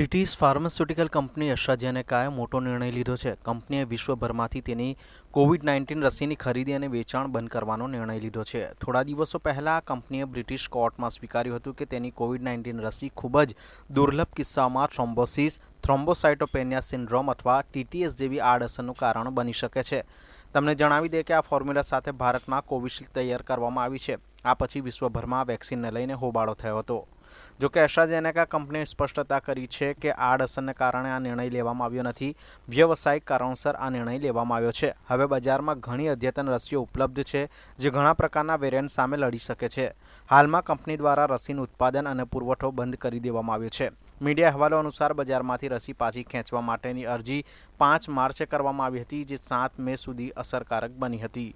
British pharmaceutical company અસ્ટ્રાઝેનેકાએ મોટો નિર્ણય લીધો છે. કંપનીએ વિશ્વભરમાંથી તેની કોવિડ નાઇન્ટીન રસીની ખરીદી અને વેચાણ બંધ કરવાનો નિર્ણય લીધો છે. થોડા દિવસો પહેલાં કંપનીએ બ્રિટિશ કોર્ટમાં સ્વીકાર્યું હતું કે તેની કોવિડ નાઇન્ટીન રસી ખૂબ જ દુર્લભ કિસ્સાઓમાં થ્રોમ્બોસિસ, થ્રોમ્બોસાઇટોપેનિયા સિન્ડ્રોમ અથવા ટીટીએસ જેવી આડઅસરનું કારણ બની શકે છે. તમને જણાવી દે કે આ ફોર્મ્યુલા સાથે ભારતમાં કોવિશિલ્ડ તૈયાર કરવામાં આવી છે. આ પછી વિશ્વભરમાં વેક્સિનને લઈને હોબાળો થયો હતો. જોકે એસ્ટ્રાઝેનેકા કંપનીએ સ્પષ્ટતા કરી છે કે આડઅસરને કારણે આ નિર્ણય લેવામાં આવ્યો નથી. વ્યવસાયિક કારણોસર આ નિર્ણય લેવામાં આવ્યો છે. હવે બજારમાં ઘણી અદ્યતન રસીઓ ઉપલબ્ધ છે, જે ઘણા પ્રકારના વેરિયન્ટ સામે લડી શકે છે. હાલમાં કંપની દ્વારા રસીનું ઉત્પાદન અને પુરવઠો બંધ કરી દેવામાં આવ્યો છે. મીડિયા અહેવાલો અનુસાર બજારમાંથી રસી પાછી ખેંચવા માટેની અરજી પાંચ માર્ચે કરવામાં આવી હતી, જે સાત મે સુધી અસરકારક બની હતી.